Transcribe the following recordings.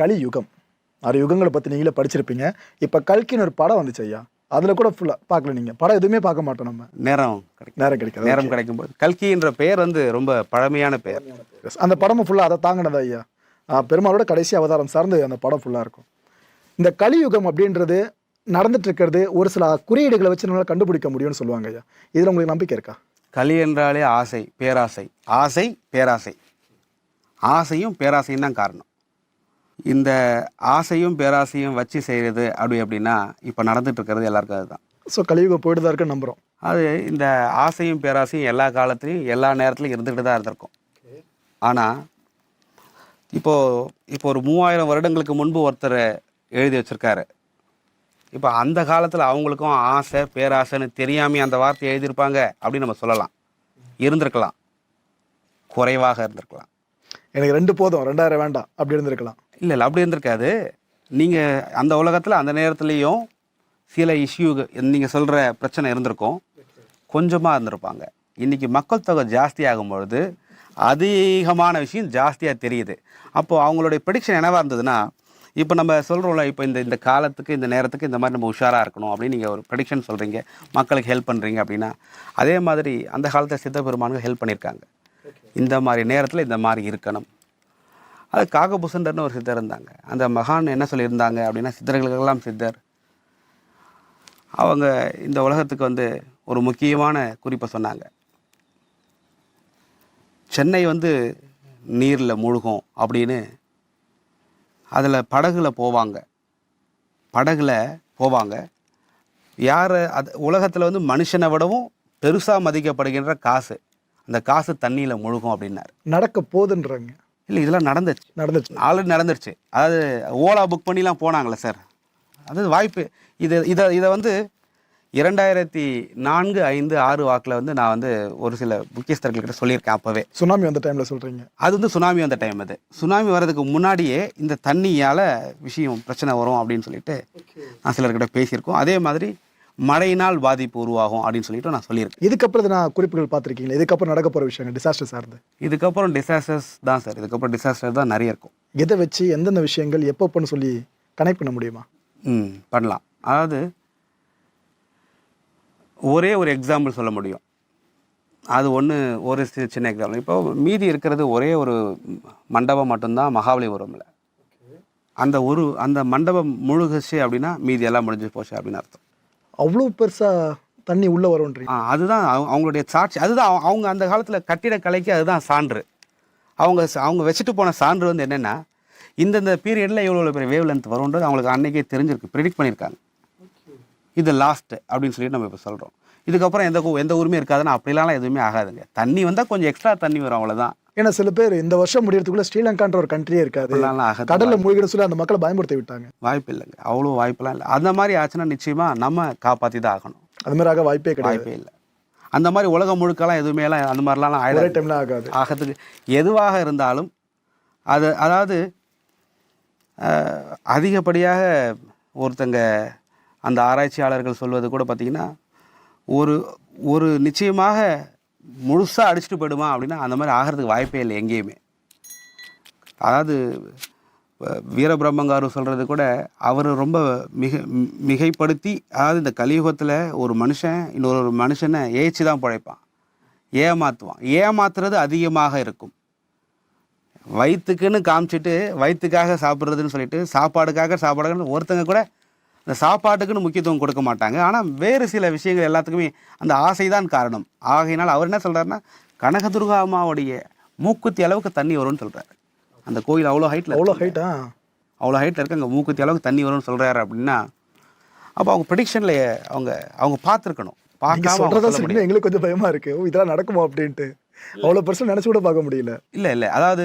கலியுகம். ஆறு யுகங்களை பற்றி நீங்களே படிச்சிருப்பீங்க. இப்போ கல்கின்னு ஒரு படம் வந்துச்சு ஐயா. அதில் கூட ஃபுல்லாக பார்க்கல நீங்கள் படம் எதுவுமே பார்க்க மாட்டோம் நம்ம. நேரம் கிடைக்கும். நேரம் கிடைக்காது. நேரம் கிடைக்கும்போது. கல்கின்ற பெயர் வந்து ரொம்ப பழமையான பெயர். அந்த படமும் ஃபுல்லாக அதை தாங்கினதா ஐயா? பெருமாளோட கடைசி அவதாரம் சார்ந்து அந்த படம் ஃபுல்லாக இருக்கும். இந்த கலியுகம் அப்படின்றது நடந்துட்டு இருக்கிறது ஒரு சில குறியீடுகளை வச்சு நம்மளால கண்டுபிடிக்க முடியும்னு சொல்லுவாங்க ஐயா. இதில் உங்களுக்கு நம்பிக்கை இருக்கா? களி என்றாலே ஆசை பேராசை. ஆசை பேராசை. ஆசையும் பேராசையும் தான் காரணம். இந்த ஆசையும் பேராசையும் வச்சு செய்கிறது அப்படி அப்படின்னா இப்போ நடந்துட்டு இருக்கிறது எல்லாருக்கும் அதுதான். ஸோ கலியுகம் போயிட்டு தான் இருக்குன்னு நம்புகிறோம் அது இந்த ஆசையும் பேராசையும் எல்லா காலத்துலையும் எல்லா நேரத்துலையும் இருந்துகிட்டு தான் இருந்திருக்கும். ஆனால் இப்போது இப்போ ஒரு மூவாயிரம் வருடங்களுக்கு முன்பு ஒருத்தர் எழுதி வச்சிருக்காரு. இப்போ அந்த காலத்தில் அவங்களுக்கும் ஆசை பேராசைன்னு தெரியாமே அந்த வார்த்தையை எழுதியிருப்பாங்க அப்படின்னு நம்ம சொல்லலாம். இருந்திருக்கலாம். குறைவாக இருந்திருக்கலாம். எனக்கு ரெண்டு போதும். ரெண்டாயிரம் வேண்டாம். அப்படி இருந்திருக்கலாம். இல்லை இல்லை அப்படி இருந்திருக்காது. நீங்கள் அந்த உலகத்தில் அந்த நேரத்துலேயும் சில இஷ்யூ நீங்கள் சொல்கிற பிரச்சனை இருந்திருக்கும். கொஞ்சமாக இருந்திருப்பாங்க. இன்றைக்கி மக்கள் தொகை ஜாஸ்தி ஆகும் பொழுது அதிகமான விஷயம் ஜாஸ்தியாக தெரியுது. அப்போது அவங்களுடைய ப்ரெடிக்ஷன் என்னவாக இருந்ததுன்னா இப்போ நம்ம சொல்கிறோம்ல இப்போ இந்த இந்த காலத்துக்கு இந்த நேரத்துக்கு இந்த மாதிரி நம்ம உஷாராக இருக்கணும் அப்படின்னு நீங்கள் ஒரு ப்ரெடிக்ஷன் சொல்கிறீங்க மக்களுக்கு ஹெல்ப் பண்ணுறீங்க அப்படின்னா அதே மாதிரி அந்த காலத்தில் சித்த பெருமானுக்கு ஹெல்ப் பண்ணியிருக்காங்க இந்த மாதிரி நேரத்தில் இந்த மாதிரி இருக்கணும். அது காகபூசண்டர்னு ஒரு சித்தர் இருந்தாங்க. அந்த மகான் என்ன சொல்லியிருந்தாங்க அப்படின்னா சித்தர்களுக்கெல்லாம் சித்தர். அவங்க இந்த உலகத்துக்கு வந்து ஒரு முக்கியமான குறிப்பை சொன்னாங்க. சென்னை வந்து நீரில் மூழ்கும் அப்படின்னு அதில் படகுல போவாங்க. படகுல போவாங்க. யார் அது உலகத்தில் வந்து மனுஷனை விடவும் பெருசாக மதிக்கப்படுகின்ற காசு. அந்த காசு தண்ணியில் முழுகும் அப்படின்னாரு. நடக்க போதுன்றாங்க இல்லை இதெல்லாம் நடந்துச்சு நடந்துச்சு ஆல்ரெடி நடந்துருச்சு. அதாவது ஓலா புக் பண்ணிலாம் போனாங்களே சார் அது வாய்ப்பு இது இதை இதை வந்து இரண்டாயிரத்தி நான்கு ஐந்து ஆறு வாக்கில் வந்து நான் வந்து ஒரு சில முக்கியஸ்தர்கள்கிட்ட சொல்லியிருக்கேன் அப்போவே. சுனாமி வந்த டைமில் சொல்கிறீங்க அது வந்து சுனாமி வந்த டைம் அது. சுனாமி வர்றதுக்கு முன்னாடியே இந்த தண்ணியால் விஷயம் பிரச்சனை வரும் அப்படின்னு சொல்லிட்டு நான் சிலர்கிட்ட பேசியிருக்கோம். அதே மாதிரி மழையினால் பாதிப்பு உருவாகும் அப்படின்னு சொல்லிட்டு நான் சொல்லியிருக்கேன். இதுக்கப்புறம் இது நான் குறிப்புகள் பார்த்துருக்கீங்களா? இதுக்கப்புறம் நடக்க போகிற விஷயங்கள் டிசாஸ்டர் சார்ந்து. இதுக்கப்புறம் டிசாஸ்டர்ஸ் தான் சார். இதுக்கப்புறம் டிசாஸ்டர் தான் நிறைய இருக்கும். எதை வச்சு எந்தெந்த விஷயங்கள் எப்பப்போன்னு சொல்லி கனெக்ட் பண்ண முடியுமா? ம் பண்ணலாம். அதாவது ஒரே ஒரு எக்ஸாம்பிள் சொல்ல முடியும். அது ஒன்று ஒரு சின்ன எக்ஸாம்பிள் இப்போ மீதி இருக்கிறது ஒரே ஒரு மண்டபம் மட்டும்தான் மகாபலிபுரமில். அந்த ஒரு அந்த மண்டபம் முழுகுச்சு அப்படின்னா மீதி எல்லாம் முடிஞ்சு போச்சு அப்படின்னு அர்த்தம். அவ்வளோ பெருசாக தண்ணி உள்ளே வரும்ன்றீங்க? அதுதான் அவங்க- அவங்களுடைய சாட்சி. அதுதான் அவங்க- அந்த காலத்தில் கட்டிடக்கலைக்கு அதுதான் சான்று. அவங்க ச- அவங்க வச்சுட்டு போன சான்று வந்து என்னென்னா இந்தந்த பீரியடில் எவ்வளோ பெரிய வேவ் லென்த் வரும்ன்றது அவங்களுக்கு அன்னைக்கே தெரிஞ்சிருக்கு ப்ரிடிக்ட் பண்ணியிருக்காங்க. இது லாஸ்ட்டு அப்படின்னு சொல்லிட்டு நம்ம இப்போ சொல்கிறோம் இதுக்கப்புறம் எந்த எந்த ஊருமே இருக்காதுன்னா அப்படிலாம் எதுவுமே ஆகாதுங்க. தண்ணி வந்தால் கொஞ்சம் எக்ஸ்ட்ரா தண்ணி வரும் அவ்வளோதான் ஏன்னா சில பேர் இந்த வருஷம் முடியறதுக்குள்ள ஸ்ரீலங்கான்ற ஒரு கண்ட்ரியே இருக்காது. கடல்ல மூழ்கிட சொல்லி அந்த மக்களை பயமுறுத்தி விட்டாங்க. வாய்ப்பு இல்லைங்க. அவ்வளோ வாய்ப்பெல்லாம் இல்லை. அந்த மாதிரி ஆச்சுன்னா நிச்சயமாக நம்ம காப்பாற்றி தான் ஆகணும். அது மாதிரி ஆக வாய்ப்பே கிடையாது. வாய்ப்பே இல்லை. அந்த மாதிரி உலகம் முழுக்கெல்லாம் எதுவுமே எல்லாம் அந்த மாதிரிலாம் ஒரே ஆயிடாது. டைம்ல ஆகாது. ஆகிறதுக்கு எதுவாக இருந்தாலும் அது அதாவது அதிகப்படியாக ஒருத்தங்க அந்த ஆராய்ச்சியாளர்கள் சொல்வது கூட பார்த்திங்கன்னா ஒரு ஒரு நிச்சயமாக முழுசாக அடிச்சுட்டு போயிடுமா அப்படின்னா அந்த மாதிரி ஆகிறதுக்கு வாய்ப்பே இல்லை எங்கேயுமே. அதாவது வீரபிரம்மங்காரு சொல்கிறது கூட அவர் ரொம்ப மிக மி- மிகைப்படுத்தி அதாவது இந்த கலியுகத்தில் ஒரு மனுஷன் இன்னொரு மனுஷனை ஏச்சு தான் பிழைப்பான் ஏமாற்றுவான் ஏமாத்துறது அதிகமாக இருக்கும். வயிற்றுக்குன்னு காமிச்சிட்டு வயிற்றுக்காக சாப்பிட்றதுன்னு சொல்லிட்டு சாப்பாடுக்காக சாப்பாடுக்காக ஒருத்தங்க கூட இந்த சாப்பாட்டுக்குன்னு முக்கியத்துவம் கொடுக்க மாட்டாங்க. ஆனால் வேறு சில விஷயங்கள் எல்லாத்துக்குமே அந்த ஆசை தான் காரணம். ஆகையினால் அவர் என்ன சொல்கிறாருன்னா கனகதுர்கா அம்மாவுடைய மூக்குத்தி அளவுக்கு தண்ணி வரும்னு சொல்கிறாரு அந்த கோயில் அவ்வளோ ஹைட்டில் அவ்வளோ ஹைட்டா அவ்வளோ ஹைட்டில் இருக்கு அங்கே மூக்குத்தி அளவுக்கு தண்ணி வரும்னு சொல்கிறாரு அப்படின்னா அப்போ அவங்க ப்ரிடிக்ஷனில் அவங்க அவங்க பார்த்துருக்கணும். பார்க்காம எங்களுக்கு கொஞ்சம் பயமா இருக்கு. ஓ, இதெல்லாம் நடக்குமா அப்படின்ட்டு. அவ்வளோ பெருசா நினைச்சு கூட பார்க்க முடியல. இல்லை இல்லை. அதாவது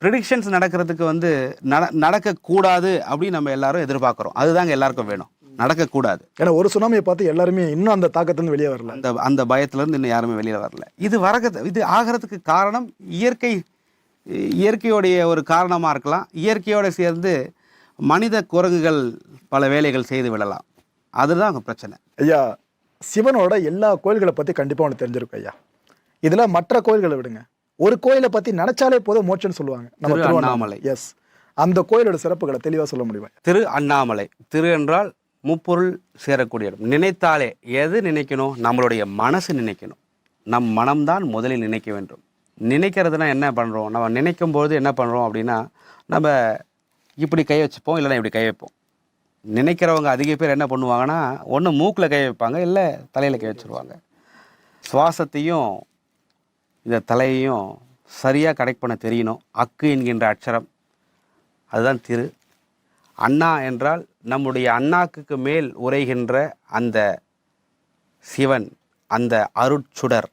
ப்ரிடிக்ஷன்ஸ் நடக்கிறதுக்கு வந்து நட நடக்கக்கூடாது அப்படின்னு நம்ம எல்லாரும் எதிர்பார்க்குறோம். அதுதாங்க எல்லாருக்கும் வேணும். நடக்கக்கூடாது. ஏன்னா ஒரு சுனாமியை பார்த்து எல்லாருமே இன்னும் அந்த தாக்கத்துலேருந்து வெளியே வரல. அந்த அந்த பயத்துலேருந்து இன்னும் யாருமே வெளியில் வரல. இது வரக இது ஆகிறதுக்கு காரணம் இயற்கை இயற்கையோடைய ஒரு காரணமாக இருக்கலாம். இயற்கையோடு சேர்ந்து மனித குரங்குகள் பல வேலைகள் செய்து விடலாம். அதுதான் அங்கே பிரச்சனை. ஐயா சிவனோட எல்லா கோயில்களை பத்தி கண்டிப்பா உனக்கு தெரிஞ்சிருக்கும் ஐயா. இதுல மற்ற கோயில்களை விடுங்க. ஒரு கோயிலை பத்தி நினைச்சாலே போதும் மோட்சம்னு சொல்லுவாங்க. நம்ம திரு திருவண்ணாமலை. அண்ணாமலை. எஸ் அந்த கோயிலோட சிறப்புகளை தெளிவாக சொல்ல முடியுமா? திரு அண்ணாமலை. திரு என்றால் முப்பொருள் சேரக்கூடிய இடம். நினைத்தாலே எது நினைக்கணும்? நம்மளுடைய மனசு நினைக்கணும். நம் மனம்தான் முதலில் நினைக்க வேண்டும். நினைக்கிறதுனா என்ன பண்ணுறோம் நம்ம நினைக்கும் பொழுது என்ன பண்ணுறோம் அப்படின்னா நம்ம இப்படி கை வச்சுப்போம் இல்லைன்னா இப்படி கை வைப்போம். நினைக்கிறவங்க அதிக பேர் என்ன பண்ணுவாங்கன்னா ஒன்று மூக்கில் கை வைப்பாங்க இல்லை தலையில் கை வச்சுருவாங்க. சுவாசத்தையும் இந்த தலையையும் சரியாக கனெக்ட் பண்ண தெரியணும். அக்கு என்கின்ற அக்ஷரம். அதுதான் திரு. அண்ணா என்றால் நம்முடைய அண்ணாக்குக்கு மேல் உரைகின்ற அந்த சிவன் அந்த அருட்சுடர்.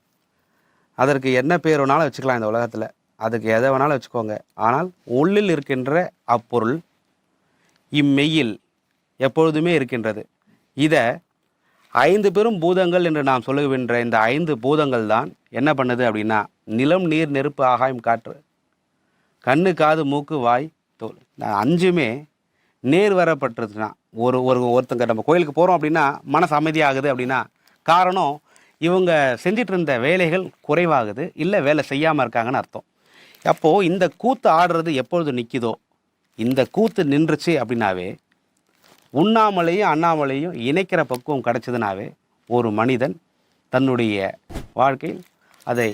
அதற்கு என்ன பேர் வேணாலும் வச்சுக்கலாம் இந்த உலகத்தில். அதுக்கு எதை வேணாலும் வச்சுக்கோங்க. ஆனால் உள்ளில் இருக்கின்ற அப்பொருள் இம்மெய்யில் எப்பொழுதுமே இருக்கின்றது. இதை ஐந்து பெரும் பூதங்கள் என்று நாம் சொல்லுகின்ற இந்த ஐந்து பூதங்கள் தான் என்ன பண்ணுது அப்படின்னா நிலம் நீர் நெருப்பு ஆகாயம் காற்று கண்ணு காது மூக்கு வாய் தோல். அஞ்சுமே நேர் வரப்பட்டிருச்சுன்னா ஒரு ஒரு ஒருத்தங்க நம்ம கோயிலுக்கு போகிறோம் அப்படின்னா மனசு அமைதியாகுது அப்படின்னா காரணம் இவங்க செஞ்சிட்டு இருந்த வேலைகள் குறைவாகுது இல்லை வேலை செய்யாமல் இருக்காங்கன்னு அர்த்தம். அப்போது இந்த கூத்து ஆடுறது எப்பொழுது நிற்கிதோ இந்த கூத்து நின்றுச்சு அப்படின்னாவே உண்ணாமலையும் அண்ணாமலையும் இணைக்கிற பக்குவம் கிடச்சதுனாவே ஒரு மனிதன் தன்னுடைய வாழ்க்கையில் அதை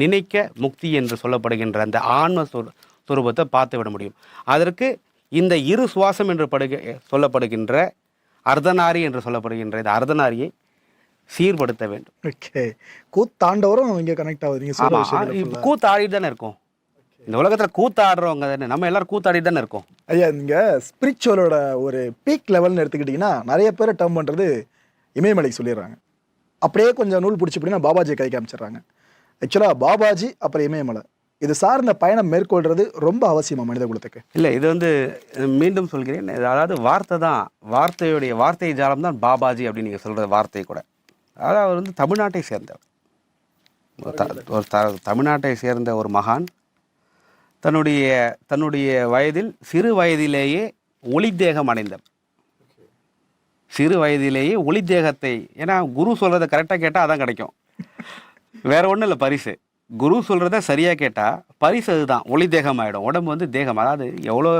நினைக்க முக்தி என்று சொல்லப்படுகின்ற அந்த ஆன்ம சொரு சொரூபத்தை பார்த்து விட முடியும். அதற்கு இந்த இரு சுவாசம் என்று படுக சொல்லப்படுகின்ற அர்த்தநாரி என்று சொல்லப்படுகின்ற இந்த அர்த்தநாரியை சீர்படுத்த வேண்டும். ஓகே. கூத்தாண்டவரும் இங்கே கனெக்ட் ஆகுது. நீங்கள் சொல்ற ஆமாம் விஷயங்கள் கூத்து ஆடிட்டு தானே இருக்கும். இந்த உலகத்தில் கூத்து ஆடுறவங்க தானே நம்ம எல்லாரும் கூத்தாடிட்டு தானே இருக்கோம். ஐயா நீங்க ஸ்பிரிச்சுவலோட ஒரு பீக் லெவல்னு எடுத்துக்கிட்டிங்கன்னா நிறைய பேர் டேர்ம் பண்ணுறது இமயமலைக்கு சொல்லிடுறாங்க. அப்படியே கொஞ்சம் நூல் பிடிச்சி அப்படின்னா பாபாஜி கை காமிச்சிடுறாங்க. ஆக்சுவலாக பாபாஜி அப்புறம் இமயமலை. இது சார்ந்த பயணம் மேற்கொள்றது ரொம்ப அவசியமா மனித குலத்துக்கு? இல்லை இது வந்து மீண்டும் சொல்கிறேன். அதாவது வார்த்தை தான் வார்த்தையுடைய வார்த்தை ஜாலம் தான் பாபாஜி அப்படின்னு நீங்கள் சொல்கிற வார்த்தை கூட. அதாவது அவர் வந்து தமிழ்நாட்டை சேர்ந்தவர். ஒரு ஒரு த தமிழ்நாட்டை சேர்ந்த ஒரு மகான். தன்னுடைய தன்னுடைய வயதில் சிறு வயதிலேயே ஒளி தேகம் அடைந்தவர். சிறு வயதிலேயே ஒளி தேகத்தை ஏன்னா குரு சொல்கிறத கரெக்டாக கேட்டால் அதான் கிடைக்கும். வேற ஒன்றும் இல்லை பரிசு. குரு சொல்கிறத சரியாக கேட்டால் பரிசு அதுதான். ஒளி தேகம் ஆகிடும் உடம்பு வந்து தேகம். அதாவது எவ்வளோ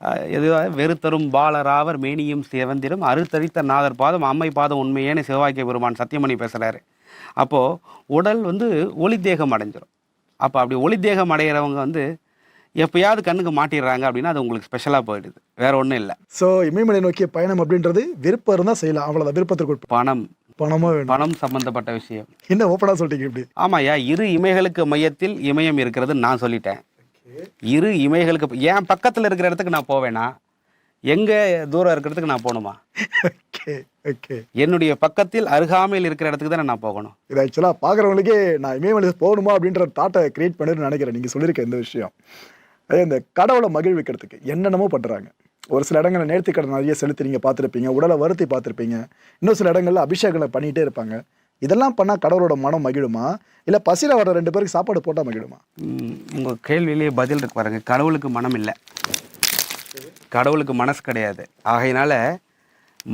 அஹ், எது வெறுத்தரும் பாலராவர் மேனியும் சிவந்திரும் அறுத்தரித்த நாதர் பாதம் அம்மை பாதம் உண்மையேன்னு சிவவாக்கிய பெருமான் சத்தியமணி பேசுகிறாரு அப்போது உடல் வந்து ஒளி தேகம் அடைஞ்சிரும். அப்போ அப்படி ஒளி தேகம் அடைகிறவங்க வந்து எப்பயாவது கண்ணுக்கு மாட்டிடுறாங்க அப்படின்னா அது உங்களுக்கு ஸ்பெஷலாக போயிடுது. வேற ஒன்றும் இல்லை. ஸோ இமயமலை நோக்கிய பயணம் அப்படின்றது விருப்பம் இருந்தால் செய்யலாம். அவ்வளோதான் விருப்பத்திற்கு பணம். பணமா வேணும். பணம் சம்பந்தப்பட்ட விஷயம். என்ன ஓப்பனாக சொல்லிட்டீங்க இப்படி? ஆமாய்யா இரு இமைகளுக்கு மையத்தில் இமயம் இருக்கிறது நான் சொல்லிட்டேன். இரு இமைகளுக்கு என் பக்கத்தில் இருக்கிற இடத்துக்கு நான் போவேனா? எங்கே தூரம் இருக்கிறதுக்கு நான் போகணுமா? ஓகே ஓகே என்னுடைய பக்கத்தில் அருகாமையில் இருக்கிற இடத்துக்கு தானே நான் போகணும். இது ஆக்சுவலாக பார்க்குறவங்களுக்கே நான் இமயமலை போகணுமா அப்படின்ற தாட்டை கிரியேட் பண்ணிட்டு நினைக்கிறேன். நீங்கள் சொல்லியிருக்க இந்த விஷயம். அதே இந்த கடவுளை மகிழ்விக்கிறதுக்கு என்னென்னமோ பண்ணுறாங்க ஒரு சில இடங்களில் நேர்த்திக்கடன் நிறைய செலுத்துறீங்க பார்த்துருப்பீங்க உடலை வருத்தி பார்த்துருப்பீங்க. இன்னும் சில இடங்களில் அபிஷேகங்களை பண்ணிகிட்டே இருப்பாங்க. இதெல்லாம் பண்ணால் கடவுளோட மனம் மகிழுமா? இல்லை பசியில் வர ரெண்டு பேருக்கு சாப்பாடு போட்டால் மகிழுமா? உங்கள் கேள்வியிலேயே பதில் இருக்கு பாருங்க. கடவுளுக்கு மனம் இல்லை. கடவுளுக்கு மனசு கிடையாது. ஆகையினால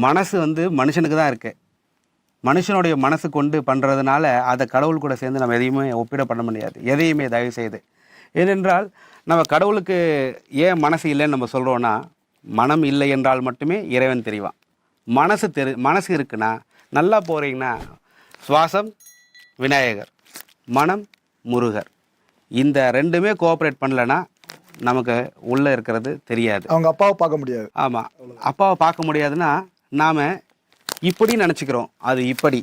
மனசு வந்து மனுஷனுக்கு தான் இருக்குது மனுஷனுடைய மனசு கொண்டு பண்ணுறதுனால அதை கடவுள் கூட சேர்ந்து நம்ம எதையுமே ஒப்பிட பண்ண முடியாது. எதையுமே தயவு செய்து. ஏனென்றால் நம்ம கடவுளுக்கு ஏன் மனசு இல்லைன்னு நம்ம சொல்கிறோன்னா மனம் இல்லை என்றால் மட்டுமே இறைவன் தெரிவான். மனசு தெரி மனசு இருக்குன்னா நல்லா போகிறீங்கன்னா சுவாசம் விநாயகர் மனம் முருகர். இந்த ரெண்டுமே கோஆப்ரேட் பண்ணலன்னா நமக்கு உள்ளே இருக்கிறது தெரியாது. அவங்க அப்பாவை பார்க்க முடியாது. ஆமாம் அப்பாவை பார்க்க முடியாதுன்னா நாம் இப்படி நினச்சிக்கிறோம். அது இப்படி.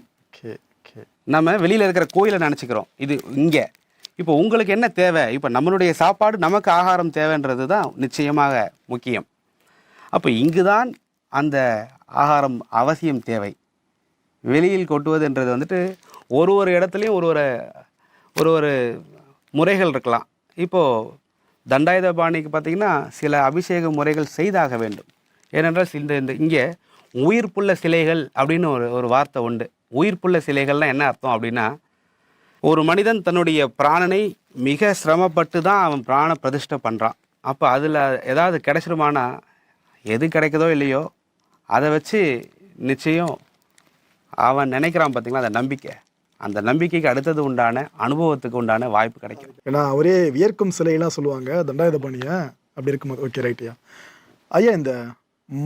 நம்ம வெளியில் இருக்கிற கோயிலை நினச்சிக்கிறோம். இது இங்கே. இப்போ உங்களுக்கு என்ன தேவை? இப்போ நம்மளுடைய சாப்பாடு நமக்கு ஆகாரம் தேவைன்றது தான் நிச்சயமாக முக்கியம். அப்போ இங்கு தான் அந்த ஆகாரம் அவசியம் தேவை. வெளியில் கொட்டுவதுன்றது வந்துட்டு ஒரு ஒரு இடத்துலையும் ஒரு ஒரு ஒரு ஒரு முறைகள் இருக்கலாம். இப்போது தண்டாயுதபாணிக்கு பார்த்தீங்கன்னா சில அபிஷேக முறைகள் செய்தாக வேண்டும். ஏனென்றால் இந்த இந்த இங்கே உயிர்ப்புள்ள சிலைகள் அப்படின்னு ஒரு ஒரு வார்த்தை உண்டு. உயிர்ப்புள்ள சிலைகள்லாம் என்ன அர்த்தம் அப்படின்னா ஒரு மனிதன் தன்னுடைய பிராணனை மிக சிரமப்பட்டு தான் அவன் பிராண பிரதிஷ்டை பண்ணுறான் அப்போ அதில் ஏதாவது கிடைச்சிருமானா எது கிடைக்குதோ இல்லையோ அதை வச்சு நிச்சயம் அவன் நினைக்கிறான் பார்த்தீங்களா? அந்த நம்பிக்கை. அந்த நம்பிக்கைக்கு அடுத்தது உண்டான அனுபவத்துக்கு உண்டான வாய்ப்பு கிடைக்கும். ஏன்னா அவரே வியர்க்கும் சிலையெல்லாம் சொல்லுவாங்க தண்டாயுதபாணியை அப்படி இருக்கும் ஓகே ரைட்டியா ஐயா இந்த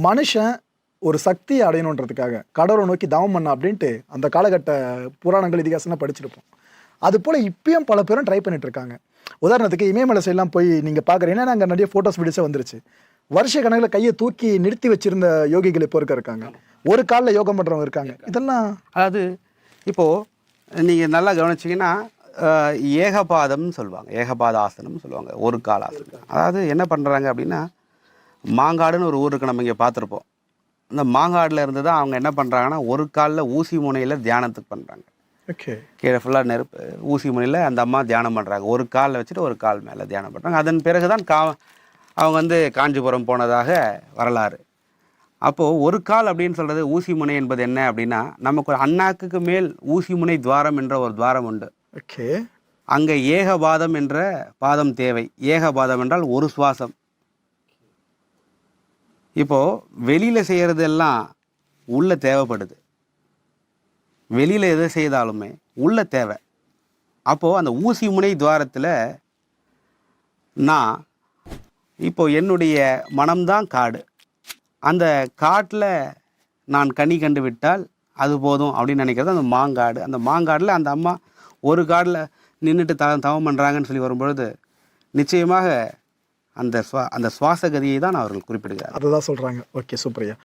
மனுஷன் ஒரு சக்தியை அடையணுன்றதுக்காக கடவுளை நோக்கி தவம் பண்ண அப்படின்ட்டு அந்த காலகட்ட புராணங்கள் இதிகாசம்லாம் படிச்சிருப்போம். அது போல் இப்பயும் பல பேரும் ட்ரை பண்ணிட்டு இருக்காங்க. உதாரணத்துக்கு இமயமலை சைட்லாம் போய் நீங்கள் பார்க்குறீங்கன்னா அங்கே நிறைய ஃபோட்டோஸ் வீடியோஸே வந்துருச்சு. வருஷ கணக்கில் கையை தூக்கி நிறுத்தி வச்சிருந்த யோகிகள் இப்போ இருக்க இருக்காங்க. ஒரு காலில் யோகம் பண்ணுறவங்க இருக்காங்க. இதெல்லாம் அதாவது இப்போது நீங்கள் நல்லா கவனிச்சிங்கன்னா ஏகபாதம்னு சொல்லுவாங்க. ஏகபாத ஆசனம் சொல்லுவாங்க. ஒரு கால ஆசனம். அதாவது என்ன பண்ணுறாங்க அப்படின்னா மாங்காடுன்னு ஒரு ஊர் இருக்கு நம்ம இங்கே பார்த்துருப்போம். அந்த மாங்காடில் இருந்து தான் அவங்க என்ன பண்ணுறாங்கன்னா ஒரு காலில் ஊசி முனையில் தியானத்துக்கு பண்ணுறாங்க ஓகே. கீழே ஃபுல்லாக நெருப்பு ஊசி முனையில் அந்த அம்மா தியானம் பண்ணுறாங்க ஒரு காலில் வச்சுட்டு ஒரு கால் மேலே தியானம் பண்ணுறாங்க அதன் பிறகு தான் கா அவங்க வந்து காஞ்சிபுரம் போனதாக வரலாறு. அப்போது ஒரு கால் அப்படின்னு சொல்கிறது ஊசி முனை என்பது என்ன அப்படின்னா நமக்கு ஒரு அண்ணாக்குக்கு மேல் ஊசி முனை துவாரம் என்ற ஒரு துவாரம் உண்டு. ஓகே. அங்கே ஏகபாதம் என்ற பாதம் தேவை. ஏகபாதம் என்றால் ஒரு சுவாசம். இப்போது வெளியில் செய்கிறதெல்லாம் உள்ள தேவைப்படுது. வெளியில் எதை செய்தாலுமே உள்ள தேவை. அப்போது அந்த ஊசி முனை துவாரத்தில் நான் இப்போ என்னுடைய மனம்தான் காடு. அந்த காட்டில் நான் கனி கண்டு விட்டால் அது போதும் அப்படின்னு நினைக்கிறது அந்த மாங்காடு. அந்த மாங்காடில் அந்த அம்மா ஒரு காடில் நின்றுட்டு த தவம் பண்ணுறாங்கன்னு சொல்லி வரும்பொழுது நிச்சயமாக அந்த சுவா அந்த சுவாச கதியை தான் அவர்கள் குறிப்பிடுகிறார் அதை தான் சொல்கிறாங்க ஓகே சூப்பரையா